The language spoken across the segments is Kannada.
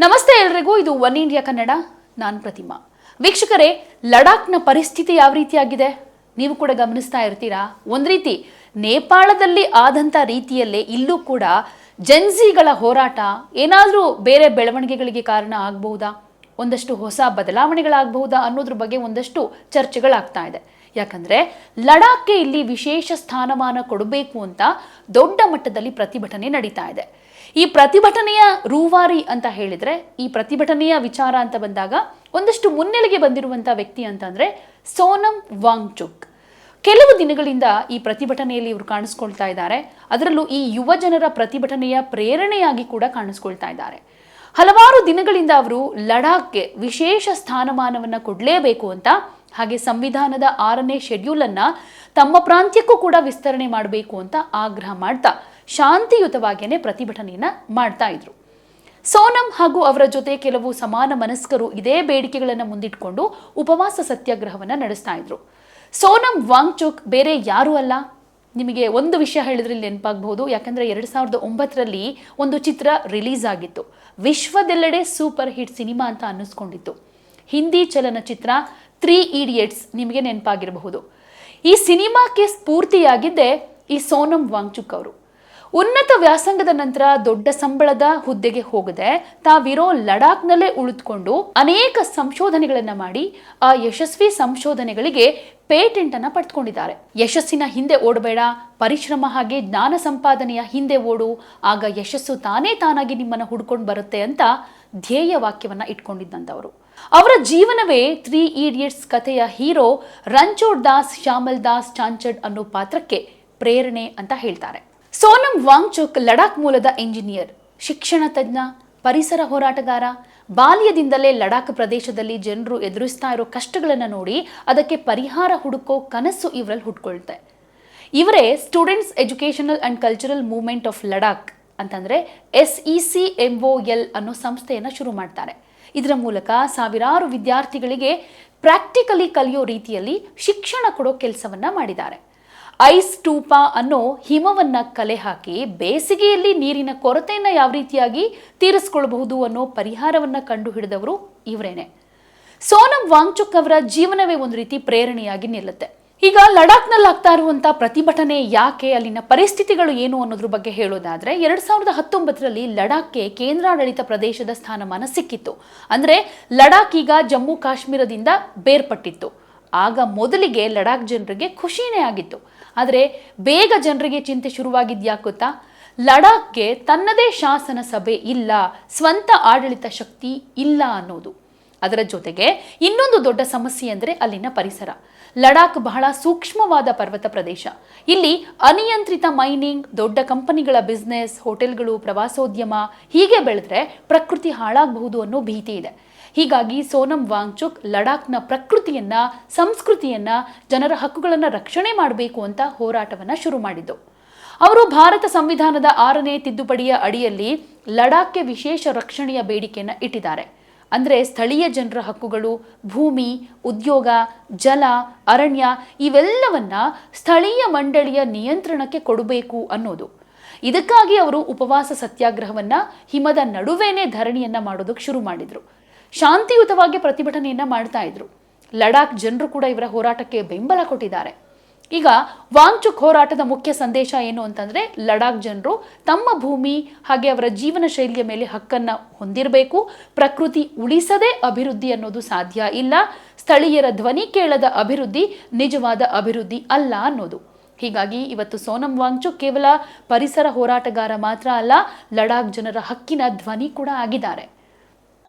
ನಮಸ್ತೆ ಎಲ್ರಿಗೂ, ಇದು ಒನ್ ಇಂಡಿಯಾ ಕನ್ನಡ, ನಾನು ಪ್ರತಿಮಾ. ವೀಕ್ಷಕರೇ, ಲಡಾಖ್ನ ಪರಿಸ್ಥಿತಿ ಯಾವ ರೀತಿಯಾಗಿದೆ? ನೀವು ಕೂಡ ಗಮನಿಸ್ತಾ ಇರ್ತೀರಾ? ಒಂದು ರೀತಿ, ನೇಪಾಳದಲ್ಲಿ ಆದಂಥ ರೀತಿಯಲ್ಲೇ ಇಲ್ಲೂ ಕೂಡ ಜನ್ಸಿಗಳ ಹೋರಾಟ ಏನಾದರೂ ಬೇರೆ ಬೆಳವಣಿಗೆಗಳಿಗೆ ಕಾರಣ ಆಗಬಹುದಾ? ಒಂದಷ್ಟು ಹೊಸ ಬದಲಾವಣೆಗಳಾಗಬಹುದಾ ಅನ್ನೋದ್ರ ಬಗ್ಗೆ ಒಂದಷ್ಟು ಚರ್ಚೆಗಳಾಗ್ತಾ ಇದೆ. ಯಾಕಂದ್ರೆ, ಲಡಾಖ್ಗೆ ಇಲ್ಲಿ ವಿಶೇಷ ಸ್ಥಾನಮಾನ ಕೊಡಬೇಕು ಅಂತ ದೊಡ್ಡ ಮಟ್ಟದಲ್ಲಿ ಪ್ರತಿಭಟನೆ ನಡೀತಾ ಇದೆ. ಈ ಪ್ರತಿಭಟನೆಯ ರೂವಾರಿ ಅಂತ ಹೇಳಿದ್ರೆ, ಈ ಪ್ರತಿಭಟನೆಯ ವಿಚಾರ ಅಂತ ಬಂದಾಗ ಒಂದಷ್ಟು ಮುನ್ನೆಲೆಗೆ ಬಂದಿರುವಂಥ ವ್ಯಕ್ತಿ ಅಂತಂದರೆ ಸೋನಂ ವಾಂಗ್ಚುಕ್. ಕೆಲವು ದಿನಗಳಿಂದ ಈ ಪ್ರತಿಭಟನೆಯಲ್ಲಿ ಇವರು ಕಾಣಿಸ್ಕೊಳ್ತಾ ಇದ್ದಾರೆ. ಅದರಲ್ಲೂ ಈ ಯುವ ಜನರ ಪ್ರತಿಭಟನೆಯ ಪ್ರೇರಣೆಯಾಗಿ ಕೂಡ ಕಾಣಿಸ್ಕೊಳ್ತಾ ಇದ್ದಾರೆ. ಹಲವಾರು ದಿನಗಳಿಂದ ಅವರು ಲಡಾಖ್ಗೆ ವಿಶೇಷ ಸ್ಥಾನಮಾನವನ್ನು ಕೊಡಲೇಬೇಕು ಅಂತ, ಹಾಗೆ ಸಂವಿಧಾನದ ಆರನೇ ಶೆಡ್ಯೂಲ್ ಅನ್ನ ತಮ್ಮ ಪ್ರಾಂತ್ಯಕ್ಕೂ ಕೂಡ ವಿಸ್ತರಣೆ ಮಾಡಬೇಕು ಅಂತ ಆಗ್ರಹ ಮಾಡ್ತಾ ಶಾಂತಿಯುತವಾಗಿಯೇ ಪ್ರತಿಭಟನೆಯನ್ನ ಮಾಡ್ತಾ ಇದ್ರು. ಸೋನಂ ಹಾಗೂ ಅವರ ಜೊತೆ ಕೆಲವು ಸಮಾನ ಮನಸ್ಕರು ಇದೇ ಬೇಡಿಕೆಗಳನ್ನು ಮುಂದಿಟ್ಕೊಂಡು ಉಪವಾಸ ಸತ್ಯಾಗ್ರಹವನ್ನ ನಡೆಸ್ತಾ ಇದ್ರು. ಸೋನಂ ವಾಂಗ್ಚುಕ್ ಬೇರೆ ಯಾರೂ ಅಲ್ಲ. ನಿಮಗೆ ಒಂದು ವಿಷಯ ಹೇಳಿದ್ರೆ ನೆನಪಾಗಬಹುದು. ಯಾಕಂದ್ರೆ ಎರಡ್ ಸಾವಿರದ ಒಂಬತ್ತರಲ್ಲಿ ಒಂದು ಚಿತ್ರ ರಿಲೀಸ್ ಆಗಿತ್ತು. ವಿಶ್ವದೆಲ್ಲೆಡೆ ಸೂಪರ್ ಹಿಟ್ ಸಿನಿಮಾ ಅಂತ ಅನ್ನಿಸ್ಕೊಂಡಿತ್ತು. ಹಿಂದಿ ಚಲನಚಿತ್ರ ತ್ರೀ ಈಡಿಯಟ್ಸ್ ನಿಮಗೆ ನೆನಪಾಗಿರಬಹುದು. ಈ ಸಿನಿಮಾಕ್ಕೆ ಸ್ಫೂರ್ತಿಯಾಗಿದ್ದೇ ಈ ಸೋನಂ ವಾಂಗ್ಚುಕ್ ಅವರು. ಉನ್ನತ ವ್ಯಾಸಂಗದ ನಂತರ ದೊಡ್ಡ ಸಂಬಳದ ಹುದ್ದೆಗೆ ಹೋಗದೆ ತಾವಿರೋ ಲಡಾಖ್ನಲ್ಲೇ ಉಳಿದುಕೊಂಡು ಅನೇಕ ಸಂಶೋಧನೆಗಳನ್ನ ಮಾಡಿ ಆ ಯಶಸ್ವಿ ಸಂಶೋಧನೆಗಳಿಗೆ ಪೇಟೆಂಟ್ ಅನ್ನ ಪಡೆದುಕೊಂಡಿದ್ದಾರೆ. ಯಶಸ್ಸಿನ ಹಿಂದೆ ಓಡಬೇಡ, ಪರಿಶ್ರಮ ಹಾಗೆ ಜ್ಞಾನ ಸಂಪಾದನೆಯ ಹಿಂದೆ ಓಡು, ಆಗ ಯಶಸ್ಸು ತಾನೇ ತಾನಾಗಿ ನಿಮ್ಮನ್ನ ಹುಡ್ಕೊಂಡು ಬರುತ್ತೆ ಅಂತ ಧ್ಯೇಯ ವಾಕ್ಯವನ್ನ ಇಟ್ಕೊಂಡಿದ್ದಂಥವರು. ಅವರ ಜೀವನವೇ ತ್ರೀ ಈಡಿಯಟ್ಸ್ ಕಥೆಯ ಹೀರೋ ರಂಚೋಡ್ ದಾಸ್, ಶ್ಯಾಮಲ್ ದಾಸ್ ಚಾಂಚಡ್ ಅನ್ನೋ ಪಾತ್ರಕ್ಕೆ ಪ್ರೇರಣೆ ಅಂತ ಹೇಳ್ತಾರೆ. ಸೋನಂ ವಾಂಗ್ಚುಕ್ ಲಡಾಖ್ ಮೂಲದ ಇಂಜಿನಿಯರ್, ಶಿಕ್ಷಣ ತಜ್ಞ, ಪರಿಸರ ಹೋರಾಟಗಾರ. ಬಾಲ್ಯದಿಂದಲೇ ಲಡಾಖ್ ಪ್ರದೇಶದಲ್ಲಿ ಜನರು ಎದುರಿಸ್ತಾ ಇರೋ ಕಷ್ಟಗಳನ್ನು ನೋಡಿ ಅದಕ್ಕೆ ಪರಿಹಾರ ಹುಡುಕೋ ಕನಸು ಇವರಲ್ಲಿ ಹುಟ್ಕೊಳ್ತೆ. ಇವರೇ students educational and cultural movement of Ladakh ಅಂತಂದರೆ S E C M O L ಅನ್ನೋ ಸಂಸ್ಥೆಯನ್ನು ಶುರು ಮಾಡ್ತಾರೆ. ಇದರ ಮೂಲಕ ಸಾವಿರಾರು ವಿದ್ಯಾರ್ಥಿಗಳಿಗೆ ಪ್ರಾಕ್ಟಿಕಲಿ ಕಲಿಯೋ ರೀತಿಯಲ್ಲಿ ಶಿಕ್ಷಣ ಕೊಡೋ ಕೆಲಸವನ್ನ ಮಾಡಿದ್ದಾರೆ. ಐಸ್ ಟೂಪ ಅನ್ನೋ ಹಿಮವನ್ನ ಕಲೆ ಹಾಕಿ ಬೇಸಿಗೆಯಲ್ಲಿ ನೀರಿನ ಕೊರತೆಯನ್ನು ಯಾವ ರೀತಿಯಾಗಿ ತೀರಿಸ್ಕೊಳ್ಬಹುದು ಅನ್ನೋ ಪರಿಹಾರವನ್ನ ಕಂಡು ಹಿಡಿದವರು ಇವರೇನೆ. ಸೋನಂ ವಾಂಗ್ಚುಕ್ ಅವರ ಜೀವನವೇ ಒಂದು ರೀತಿ ಪ್ರೇರಣೆಯಾಗಿ ನಿಲ್ಲುತ್ತೆ. ಈಗ ಲಡಾಖ್ನಲ್ಲಿ ಆಗ್ತಾ ಇರುವಂತ ಪ್ರತಿಭಟನೆ ಯಾಕೆ, ಅಲ್ಲಿನ ಪರಿಸ್ಥಿತಿಗಳು ಏನು ಅನ್ನೋದ್ರ ಬಗ್ಗೆ ಹೇಳೋದಾದ್ರೆ, ಎರಡ್ ಸಾವಿರದ ಹತ್ತೊಂಬತ್ತರಲ್ಲಿ ಲಡಾಖ್ಗೆ ಕೇಂದ್ರಾಡಳಿತ ಪ್ರದೇಶದ ಸ್ಥಾನಮಾನ ಸಿಕ್ಕಿತ್ತು. ಅಂದ್ರೆ ಲಡಾಖ್ ಈಗ ಜಮ್ಮು ಕಾಶ್ಮೀರದಿಂದ ಬೇರ್ಪಟ್ಟಿತ್ತು. ಆಗ ಮೊದಲಿಗೆ ಲಡಾಖ್ ಜನರಿಗೆ ಖುಷಿನೇ ಆಗಿತ್ತು. ಆದರೆ ಬೇಗ ಜನರಿಗೆ ಚಿಂತೆ ಶುರುವಾಗಿದ್ಯಾ ಗೊತ್ತಾ? ಲಡಾಖ್ಗೆ ತನ್ನದೇ ಶಾಸನ ಸಭೆ ಇಲ್ಲ, ಸ್ವಂತ ಆಡಳಿತ ಶಕ್ತಿ ಇಲ್ಲ ಅನ್ನೋದು. ಅದರ ಜೊತೆಗೆ ಇನ್ನೊಂದು ದೊಡ್ಡ ಸಮಸ್ಯೆ ಅಂದರೆ ಅಲ್ಲಿನ ಪರಿಸರ. ಲಡಾಖ್ ಬಹಳ ಸೂಕ್ಷ್ಮವಾದ ಪರ್ವತ ಪ್ರದೇಶ. ಇಲ್ಲಿ ಅನಿಯಂತ್ರಿತ ಮೈನಿಂಗ್, ದೊಡ್ಡ ಕಂಪನಿಗಳ ಬಿಸ್ನೆಸ್, ಹೋಟೆಲ್ಗಳು, ಪ್ರವಾಸೋದ್ಯಮ ಹೀಗೆ ಬೆಳೆದ್ರೆ ಪ್ರಕೃತಿ ಹಾಳಾಗಬಹುದು ಅನ್ನೋ ಭೀತಿ ಇದೆ. ಹೀಗಾಗಿ ಸೋನಂ ವಾಂಗ್ಚುಕ್ ಲಡಾಖ್ನ ಪ್ರಕೃತಿಯನ್ನ, ಸಂಸ್ಕೃತಿಯನ್ನ, ಜನರ ಹಕ್ಕುಗಳನ್ನ ರಕ್ಷಣೆ ಮಾಡಬೇಕು ಅಂತ ಹೋರಾಟವನ್ನ ಶುರು ಮಾಡಿದ್ದು. ಅವರು ಭಾರತ ಸಂವಿಧಾನದ ಆರನೇ ತಿದ್ದುಪಡಿಯ ಅಡಿಯಲ್ಲಿ ಲಡಾಖ್ಗೆ ವಿಶೇಷ ರಕ್ಷಣೆಯ ಬೇಡಿಕೆಯನ್ನ ಇಟ್ಟಿದ್ದಾರೆ. ಅಂದ್ರೆ ಸ್ಥಳೀಯ ಜನರ ಹಕ್ಕುಗಳು, ಭೂಮಿ, ಉದ್ಯೋಗ, ಜಲ, ಅರಣ್ಯ ಇವೆಲ್ಲವನ್ನ ಸ್ಥಳೀಯ ಮಂಡಳಿಯ ನಿಯಂತ್ರಣಕ್ಕೆ ಕೊಡಬೇಕು ಅನ್ನೋದು. ಇದಕ್ಕಾಗಿ ಅವರು ಉಪವಾಸ ಸತ್ಯಾಗ್ರಹವನ್ನ ಹಿಮದ ನಡುವೆನೇ ಧರಣಿಯನ್ನ ಮಾಡೋದಕ್ಕೆ ಶುರು ಮಾಡಿದ್ರು. ಶಾಂತಿಯುತವಾಗಿ ಪ್ರತಿಭಟನೆಯನ್ನ ಮಾಡ್ತಾ ಇದ್ರು. ಲಡಾಖ್ ಜನರು ಕೂಡ ಇವರ ಹೋರಾಟಕ್ಕೆ ಬೆಂಬಲ ಕೊಟ್ಟಿದ್ದಾರೆ. ಈಗ ವಾಂಗ್ಚುಕ್ ಹೋರಾಟದ ಮುಖ್ಯ ಸಂದೇಶ ಏನು ಅಂತಂದ್ರೆ, ಲಡಾಖ್ ಜನರು ತಮ್ಮ ಭೂಮಿ ಹಾಗೆ ಅವರ ಜೀವನ ಶೈಲಿಯ ಮೇಲೆ ಹಕ್ಕನ್ನ ಹೊಂದಿರಬೇಕು. ಪ್ರಕೃತಿ ಉಳಿಸದೆ ಅಭಿವೃದ್ಧಿ ಅನ್ನೋದು ಸಾಧ್ಯ ಇಲ್ಲ. ಸ್ಥಳೀಯರ ಧ್ವನಿ ಕೇಳದ ಅಭಿವೃದ್ಧಿ ನಿಜವಾದ ಅಭಿವೃದ್ಧಿ ಅಲ್ಲ ಅನ್ನೋದು. ಹೀಗಾಗಿ ಇವತ್ತು ಸೋನಂ ವಾಂಗ್ಚುಕ್ ಕೇವಲ ಪರಿಸರ ಹೋರಾಟಗಾರ ಮಾತ್ರ ಅಲ್ಲ, ಲಡಾಖ್ ಜನರ ಹಕ್ಕಿನ ಧ್ವನಿ ಕೂಡ ಆಗಿದ್ದಾರೆ.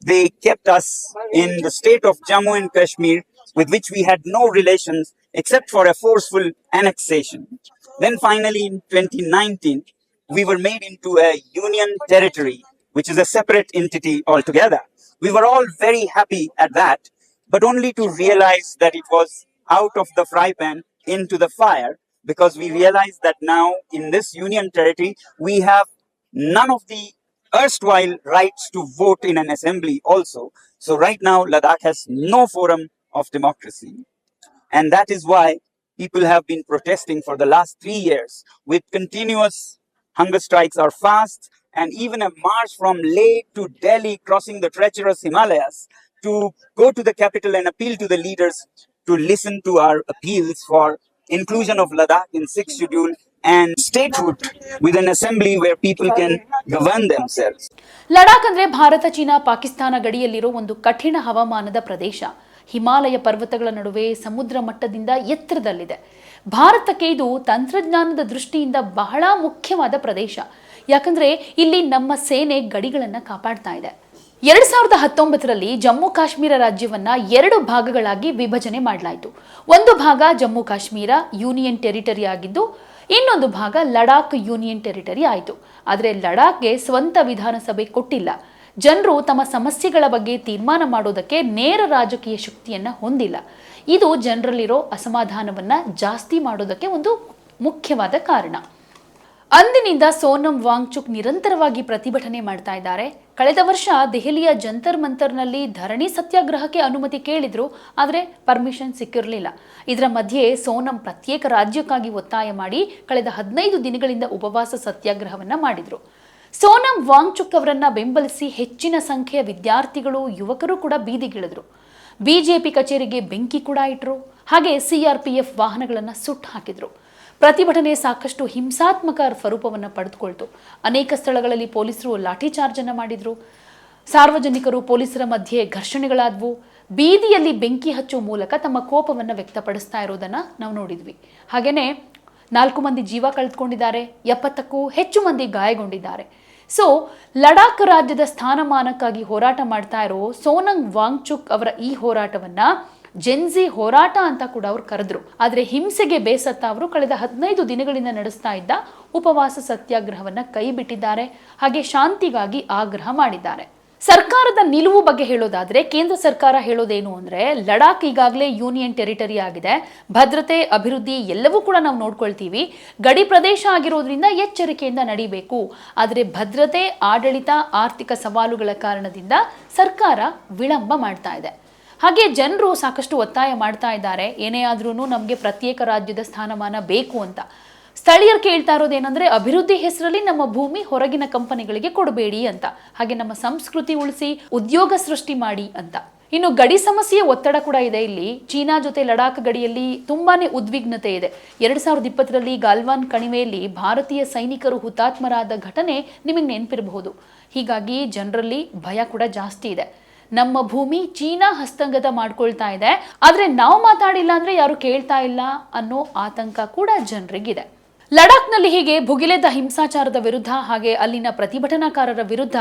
They kept us in the state of Jammu and Kashmir, with which we had no relations except for a forceful annexation. Then finally, in 2019, we were made into a union territory, which is a separate entity altogether. We were all very happy at that, but only to realize that it was out of the fry pan into the fire, because we realized that now in this union territory, we have none of the erstwhile rights to vote in an assembly also. So right now, Ladakh has no forum of democracy. And that is why people have been protesting for the last three years with continuous hunger strikes are fast, and even a march from Leh to Delhi, crossing the treacherous Himalayas, to go to the capital and appeal to the leaders to listen to our appeals for inclusion of Ladakh in sixth schedule and statehood with an assembly where people can govern themselves. Ladakh ಅಂದ್ರೆ ಭಾರತ, ಚೀನಾ, ಪಾಕಿಸ್ತಾನ ಗಡಿಯಲ್ಲಿರೋ ಒಂದು ಕಠಿಣ ಹವಾಮಾನದ ಪ್ರದೇಶ. ಹಿಮಾಲಯ ಪರ್ವತಗಳ ನಡುವೆ ಸಮುದ್ರ ಮಟ್ಟದಿಂದ ಎತ್ತರದಲ್ಲಿದೆ. ಭಾರತಕ್ಕೆ ಇದು ತಂತ್ರಜ್ಞಾನದ ದೃಷ್ಟಿಯಿಂದ ಬಹಳ ಮುಖ್ಯವಾದ ಪ್ರದೇಶ. ಯಾಕಂದ್ರೆ ಇಲ್ಲಿ ನಮ್ಮ ಸೇನೆ ಗಡಿಗಳನ್ನ ಕಾಪಾಡ್ತಾ ಇದೆ. ಎರಡ್ ಸಾವಿರದ ಹತ್ತೊಂಬತ್ತರಲ್ಲಿ ಜಮ್ಮು ಕಾಶ್ಮೀರ ರಾಜ್ಯವನ್ನ ಎರಡು ಭಾಗಗಳಾಗಿ ವಿಭಜನೆ ಮಾಡಲಾಯಿತು. ಒಂದು ಭಾಗ ಜಮ್ಮು ಕಾಶ್ಮೀರ, ಯೂನಿಯನ್ ಟೆರಿಟರಿ ಆಗಿದ್ದು ಇನ್ನೊಂದು ಭಾಗ ಲಡಾಖ್ ಯೂನಿಯನ್ ಟೆರಿಟರಿ ಆಯಿತು. ಆದರೆ ಲಡಾಖ್ಗೆ ಸ್ವಂತ ವಿಧಾನಸಭೆ ಕೊಟ್ಟಿಲ್ಲ. ಜನರು ತಮ್ಮ ಸಮಸ್ಯೆಗಳ ಬಗ್ಗೆ ತೀರ್ಮಾನ ಮಾಡೋದಕ್ಕೆ ನೇರ ರಾಜಕೀಯ ಶಕ್ತಿಯನ್ನ ಹೊಂದಿಲ್ಲ. ಇದು ಜನರಲ್ಲಿರೋ ಅಸಮಾಧಾನವನ್ನ ಜಾಸ್ತಿ ಮಾಡೋದಕ್ಕೆ ಒಂದು ಮುಖ್ಯವಾದ ಕಾರಣ. ಅಂದಿನಿಂದ ಸೋನಂ ವಾಂಗ್ಚುಕ್ ನಿರಂತರವಾಗಿ ಪ್ರತಿಭಟನೆ ಮಾಡ್ತಾ ಇದ್ದಾರೆ. ಕಳೆದ ವರ್ಷ ದೆಹಲಿಯ ಜಂತರ್ ಮಂತರ್ನಲ್ಲಿ ಧರಣಿ ಸತ್ಯಾಗ್ರಹಕ್ಕೆ ಅನುಮತಿ ಕೇಳಿದ್ರು, ಆದರೆ ಪರ್ಮಿಷನ್ ಸಿಕ್ಕಿರಲಿಲ್ಲ. ಇದರ ಮಧ್ಯೆ ಸೋನಂ ಪ್ರತ್ಯೇಕ ರಾಜ್ಯಕ್ಕಾಗಿ ಒತ್ತಾಯ ಮಾಡಿ ಕಳೆದ ಹದಿನೈದು ದಿನಗಳಿಂದ ಉಪವಾಸ ಸತ್ಯಾಗ್ರಹವನ್ನ ಮಾಡಿದ್ರು. ಸೋನಂ ವಾಂಗ್ಚುಕ್ ಅವರನ್ನ ಬೆಂಬಲಿಸಿ ಹೆಚ್ಚಿನ ಸಂಖ್ಯೆಯ ವಿದ್ಯಾರ್ಥಿಗಳು, ಯುವಕರು ಕೂಡ ಬೀದಿಗಿಳಿದ್ರು. ಬಿಜೆಪಿ ಕಚೇರಿಗೆ ಬೆಂಕಿ ಕೂಡ ಇಟ್ರು. ಹಾಗೆ ಸಿಆರ್ಪಿಎಫ್ ವಾಹನಗಳನ್ನು ಸುಟ್ಟು ಹಾಕಿದ್ರು. ಪ್ರತಿಭಟನೆ ಸಾಕಷ್ಟು ಹಿಂಸಾತ್ಮಕ ಸ್ವರೂಪವನ್ನು ಪಡೆದುಕೊಳ್ತು. ಅನೇಕ ಸ್ಥಳಗಳಲ್ಲಿ ಪೊಲೀಸರು ಲಾಠಿ ಚಾರ್ಜ್ ಅನ್ನ ಮಾಡಿದ್ರು. ಸಾರ್ವಜನಿಕರು ಪೊಲೀಸರ ಮಧ್ಯೆ ಘರ್ಷಣೆಗಳಾದವು. ಬೀದಿಯಲ್ಲಿ ಬೆಂಕಿ ಹಚ್ಚುವ ಮೂಲಕ ತಮ್ಮ ಕೋಪವನ್ನು ವ್ಯಕ್ತಪಡಿಸ್ತಾ ಇರೋದನ್ನ ನಾವು ನೋಡಿದ್ವಿ. ಹಾಗೇನೆ ನಾಲ್ಕು ಮಂದಿ ಜೀವ ಕಳೆದುಕೊಂಡಿದ್ದಾರೆ, ಎಪ್ಪತ್ತಕ್ಕೂ ಹೆಚ್ಚು ಮಂದಿ ಗಾಯಗೊಂಡಿದ್ದಾರೆ. ಸೊ, ಲಡಾಖ್ ರಾಜ್ಯದ ಸ್ಥಾನಮಾನಕ್ಕಾಗಿ ಹೋರಾಟ ಮಾಡ್ತಾ ಇರೋ ಸೋನಂಗ್ ವಾಂಗ್ಚುಕ್ ಅವರ ಈ ಹೋರಾಟವನ್ನ ಜೆನ್ಜಿ ಹೋರಾಟ ಅಂತ ಕೂಡ ಅವ್ರು ಕರೆದ್ರು. ಆದರೆ ಹಿಂಸೆಗೆ ಬೇಸತ್ತ ಅವರು ಕಳೆದ ಹದಿನೈದು ದಿನಗಳಿಂದ ನಡೆಸ್ತಾ ಇದ್ದ ಉಪವಾಸ ಸತ್ಯಾಗ್ರಹವನ್ನ ಕೈಬಿಟ್ಟಿದ್ದಾರೆ ಹಾಗೆ ಶಾಂತಿಗಾಗಿ ಆಗ್ರಹ ಮಾಡಿದ್ದಾರೆ. ಸರ್ಕಾರದ ನಿಲುವು ಬಗ್ಗೆ ಹೇಳೋದಾದ್ರೆ ಕೇಂದ್ರ ಸರ್ಕಾರ ಹೇಳೋದೇನು ಅಂದ್ರೆ ಲಡಾಖ್ ಈಗಾಗಲೇ ಯೂನಿಯನ್ ಟೆರಿಟರಿ ಆಗಿದೆ. ಭದ್ರತೆ, ಅಭಿವೃದ್ಧಿ ಎಲ್ಲವೂ ಕೂಡ ನಾವು ನೋಡ್ಕೊಳ್ತೀವಿ. ಗಡಿ ಪ್ರದೇಶ ಆಗಿರೋದ್ರಿಂದ ಎಚ್ಚರಿಕೆಯಿಂದ ನಡೀಬೇಕು. ಆದರೆ ಭದ್ರತೆ, ಆಡಳಿತ, ಆರ್ಥಿಕ ಸವಾಲುಗಳ ಕಾರಣದಿಂದ ಸರ್ಕಾರ ವಿಳಂಬ ಮಾಡ್ತಾ ಇದೆ. ಹಾಗೆ ಜನರು ಸಾಕಷ್ಟು ಒತ್ತಾಯ ಮಾಡ್ತಾ ಇದ್ದಾರೆ. ಏನೇ ಆದ್ರೂ ನಮಗೆ ಪ್ರತ್ಯೇಕ ರಾಜ್ಯದ ಸ್ಥಾನಮಾನ ಬೇಕು ಅಂತ. ಸ್ಥಳೀಯರು ಕೇಳ್ತಾ ಏನಂದ್ರೆ, ಅಭಿವೃದ್ಧಿ ಹೆಸರಲ್ಲಿ ನಮ್ಮ ಭೂಮಿ ಹೊರಗಿನ ಕಂಪನಿಗಳಿಗೆ ಕೊಡಬೇಡಿ ಅಂತ. ಹಾಗೆ ನಮ್ಮ ಸಂಸ್ಕೃತಿ ಉಳಿಸಿ, ಉದ್ಯೋಗ ಸೃಷ್ಟಿ ಮಾಡಿ ಅಂತ. ಇನ್ನು ಗಡಿ ಸಮಸ್ಯೆಯ ಒತ್ತಡ ಕೂಡ ಇದೆ ಇಲ್ಲಿ. ಚೀನಾ ಜೊತೆ ಲಡಾಖ್ ಗಡಿಯಲ್ಲಿ ತುಂಬಾನೇ ಉದ್ವಿಗ್ನತೆ ಇದೆ. ಎರಡ್ ಸಾವಿರದ ಇಪ್ಪತ್ತರಲ್ಲಿ ಗಾಲ್ವಾನ್ ಕಣಿವೆಯಲ್ಲಿ ಭಾರತೀಯ ಸೈನಿಕರು ಹುತಾತ್ಮರಾದ ಘಟನೆ ನಿಮಗೆ ನೆನಪಿರಬಹುದು. ಹೀಗಾಗಿ ಜನರಲ್ಲಿ ಭಯ ಕೂಡ ಜಾಸ್ತಿ ಇದೆ. ನಮ್ಮ ಭೂಮಿ ಚೀನಾ ಹಸ್ತಂಗತ ಮಾಡ್ಕೊಳ್ತಾ ಇದೆ. ಆದರೆ ನಾವು ಮಾತಾಡಿಲ್ಲ ಅಂದ್ರೆ ಯಾರು ಕೇಳ್ತಾ ಇಲ್ಲ ಅನ್ನೋ ಆತಂಕ ಕೂಡ ಜನರಿಗಿದೆ. ಲಡಾಖ್ನಲ್ಲಿ ಹೀಗೆ ಭುಗಿಲೆದ್ದ ಹಿಂಸಾಚಾರದ ವಿರುದ್ಧ ಹಾಗೆ ಅಲ್ಲಿನ ಪ್ರತಿಭಟನಾಕಾರರ ವಿರುದ್ಧ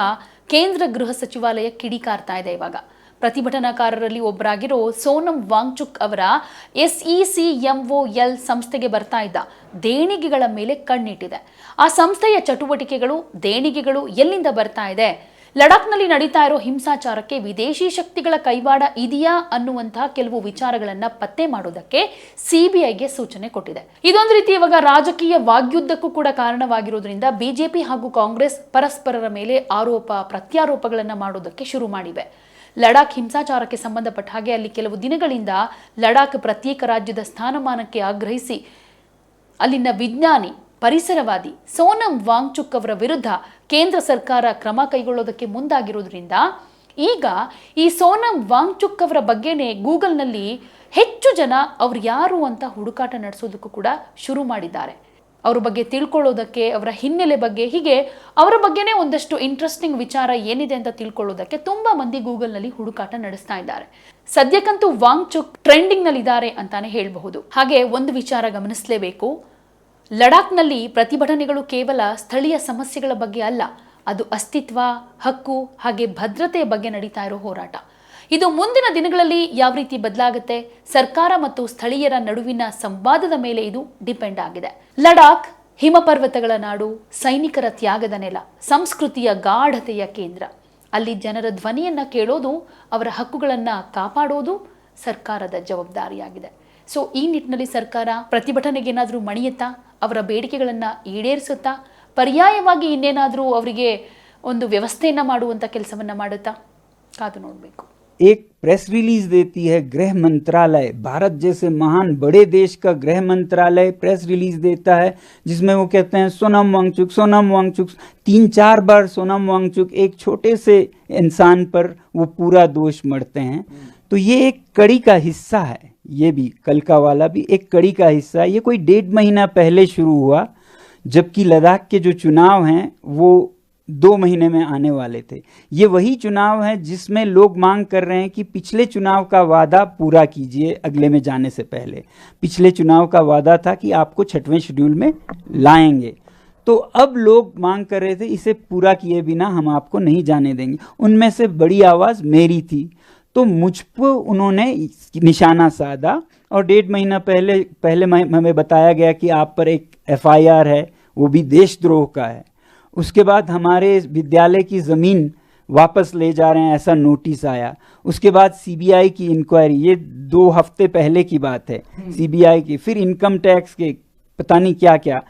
ಕೇಂದ್ರ ಗೃಹ ಸಚಿವಾಲಯ ಕಿಡಿಕಾರ್ತಾ ಇದೆ ಇವಾಗ. ಪ್ರತಿಭಟನಾಕಾರರಲ್ಲಿ ಒಬ್ಬರಾಗಿರೋ ಸೋನಂ ವಾಂಗ್ಚುಕ್ ಅವರ ಎಸ್ಇಸಿಎಂಒಎಲ್ ಸಂಸ್ಥೆಗೆ ಬರ್ತಾ ಇದ್ದ ದೇಣಿಗೆಗಳ ಮೇಲೆ ಕಣ್ಣಿಟ್ಟಿದೆ. ಆ ಸಂಸ್ಥೆಯ ಚಟುವಟಿಕೆಗಳು, ದೇಣಿಗೆಗಳು ಎಲ್ಲಿಂದ ಬರ್ತಾ ಇದೆ? ಲಡಾಖ್ನಲ್ಲಿ ನಡೀತಾ ಇರೋ ಹಿಂಸಾಚಾರಕ್ಕೆ ವಿದೇಶಿ ಶಕ್ತಿಗಳ ಕೈವಾಡ ಇದೆಯಾ ಅನ್ನುವಂತಹ ಕೆಲವು ವಿಚಾರಗಳನ್ನ ಪತ್ತೆ ಮಾಡೋದಕ್ಕೆ ಸಿಬಿಐಗೆ ಸೂಚನೆ ಕೊಟ್ಟಿದೆ. ಇದೊಂದು ರೀತಿ ಇವಾಗ ರಾಜಕೀಯ ವಾಗ್ಯುದ್ಧಕ್ಕೂ ಕೂಡ ಕಾರಣವಾಗಿರುವುದರಿಂದ ಬಿಜೆಪಿ ಹಾಗೂ ಕಾಂಗ್ರೆಸ್ ಪರಸ್ಪರರ ಮೇಲೆ ಆರೋಪ, ಪ್ರತ್ಯಾರೋಪಗಳನ್ನು ಮಾಡೋದಕ್ಕೆ ಶುರು ಮಾಡಿವೆ. ಲಡಾಖ್ ಹಿಂಸಾಚಾರಕ್ಕೆ ಸಂಬಂಧಪಟ್ಟ ಹಾಗೆ ಅಲ್ಲಿ ಕೆಲವು ದಿನಗಳಿಂದ ಲಡಾಖ್ ಪ್ರತ್ಯೇಕ ರಾಜ್ಯದ ಸ್ಥಾನಮಾನಕ್ಕೆ ಆಗ್ರಹಿಸಿ ಅಲ್ಲಿನ ವಿಜ್ಞಾನಿ ಪರಿಸರವಾದಿ ಸೋನಂ ವಾಂಗ್ಚುಕ್ ಅವರ ವಿರುದ್ಧ ಕೇಂದ್ರ ಸರ್ಕಾರ ಕ್ರಮ ಕೈಗೊಳ್ಳೋದಕ್ಕೆ ಮುಂದಾಗಿರೋದ್ರಿಂದ ಈಗ ಈ ಸೋನಂ ವಾಂಗ್ಚುಕ್ ಅವರ ಬಗ್ಗೆನೇ ಗೂಗಲ್ನಲ್ಲಿ ಹೆಚ್ಚು ಜನ ಅವ್ರು ಯಾರು ಅಂತ ಹುಡುಕಾಟ ನಡೆಸೋದಕ್ಕೂ ಕೂಡ ಶುರು ಮಾಡಿದ್ದಾರೆ. ಅವ್ರ ಬಗ್ಗೆ ತಿಳ್ಕೊಳ್ಳೋದಕ್ಕೆ, ಅವರ ಹಿನ್ನೆಲೆ ಬಗ್ಗೆ, ಹೀಗೆ ಅವರ ಬಗ್ಗೆನೇ ಒಂದಷ್ಟು ಇಂಟ್ರೆಸ್ಟಿಂಗ್ ವಿಚಾರ ಏನಿದೆ ಅಂತ ತಿಳ್ಕೊಳ್ಳೋದಕ್ಕೆ ತುಂಬಾ ಮಂದಿ ಗೂಗಲ್ನಲ್ಲಿ ಹುಡುಕಾಟ ನಡೆಸ್ತಾ ಇದ್ದಾರೆ. ಸದ್ಯಕ್ಕಂತೂ ವಾಂಗ್ಚುಕ್ ಟ್ರೆಂಡಿಂಗ್ನಲ್ಲಿ ಇದ್ದಾರೆ ಅಂತಾನೆ ಹೇಳಬಹುದು. ಹಾಗೆ ಒಂದು ವಿಚಾರ ಗಮನಿಸಲೇಬೇಕು. ಲಡಾಖ್ನಲ್ಲಿ ಪ್ರತಿಭಟನೆಗಳು ಕೇವಲ ಸ್ಥಳೀಯ ಸಮಸ್ಯೆಗಳ ಬಗ್ಗೆ ಅಲ್ಲ, ಅದು ಅಸ್ತಿತ್ವ, ಹಕ್ಕು ಹಾಗೆ ಭದ್ರತೆಯ ಬಗ್ಗೆ ನಡೀತಾ ಇರೋ ಹೋರಾಟ. ಇದು ಮುಂದಿನ ದಿನಗಳಲ್ಲಿ ಯಾವ ರೀತಿ ಬದಲಾಗುತ್ತೆ, ಸರ್ಕಾರ ಮತ್ತು ಸ್ಥಳೀಯರ ನಡುವಿನ ಸಂವಾದದ ಮೇಲೆ ಇದು ಡಿಪೆಂಡ್ ಆಗಿದೆ. ಲಡಾಖ್ ಹಿಮಪರ್ವತಗಳ ನಾಡು, ಸೈನಿಕರ ತ್ಯಾಗದ ನೆಲ, ಸಂಸ್ಕೃತಿಯ ಗಾಢತೆಯ ಕೇಂದ್ರ. ಅಲ್ಲಿ ಜನರ ಧ್ವನಿಯನ್ನ ಕೇಳೋದು, ಅವರ ಹಕ್ಕುಗಳನ್ನ ಕಾಪಾಡೋದು ಸರ್ಕಾರದ ಜವಾಬ್ದಾರಿಯಾಗಿದೆ. ಸೊ ಈ ನಿಟ್ಟಿನಲ್ಲಿ ಸರ್ಕಾರ ಪ್ರತಿಭಟನೆಗೆ ಏನಾದರೂ ಮಣಿಯುತ್ತಾ? ಅವರ ಬೇಡಿಕೆಗಳನ್ನ ಈಡೇರಿಸುತ್ತಾ ಪರ್ಯಾಯವಾಗಿ ಇನ್ನೇನಾದರೂ ಅವರಿಗೆ ಒಂದು ವ್ಯವಸ್ಥೆಯನ್ನ ಮಾಡುವಂತ ಕೆಲಸವನ್ನ ಮಾಡುತ್ತಾ ಕಾದು ನೋಡಬೇಕು एक प्रेस रिलीज देती है गृह मंत्रालय भारत जैसे महान बड़े देश का गृह मंत्रालय प्रेस रिलीज देता है जिसमें वो कहते हैं सोनम वांगचुक सोनम वांगचुक तीन चार बार सोनम वांगचुक एक छोटे से इंसान पर वो पूरा दोष मढ़ते हैं तो ये एक कड़ी का हिस्सा है ये भी कल का वाला भी एक कड़ी का हिस्सा ये कोई डेढ़ महीना पहले शुरू हुआ, जबकि लद्दाख के जो चुनाव हैं, वो दो महीने में आने वाले थे। ये वही चुनाव है जिसमें लोग मांग कर रहे हैं कि पिछले चुनाव का वादा पूरा कीजिए अगले में जाने से पहले। पिछले चुनाव का वादा था कि आपको छठवें शेड्यूल में लाएँगे। तो अब लोग मांग कर रहे थे, इसे पूरा किए बिना हम आपको नहीं जाने देंगे। उनमें से बड़ी आवाज़ मेरी थी। तो मुझ पर उन्होंने निशाना साधा और डेढ़ महीना पहले पहले हमें बताया गया कि आप पर एक एफआईआर है वो भी देशद्रोह का है। उसके बाद हमारे विद्यालय की ज़मीन वापस ले जा रहे हैं ऐसा नोटिस आया। उसके बाद सीबीआई की इंक्वायरी ये दो हफ़्ते पहले की बात है सीबीआई की। फिर इनकम टैक्स के पता नहीं क्या क्या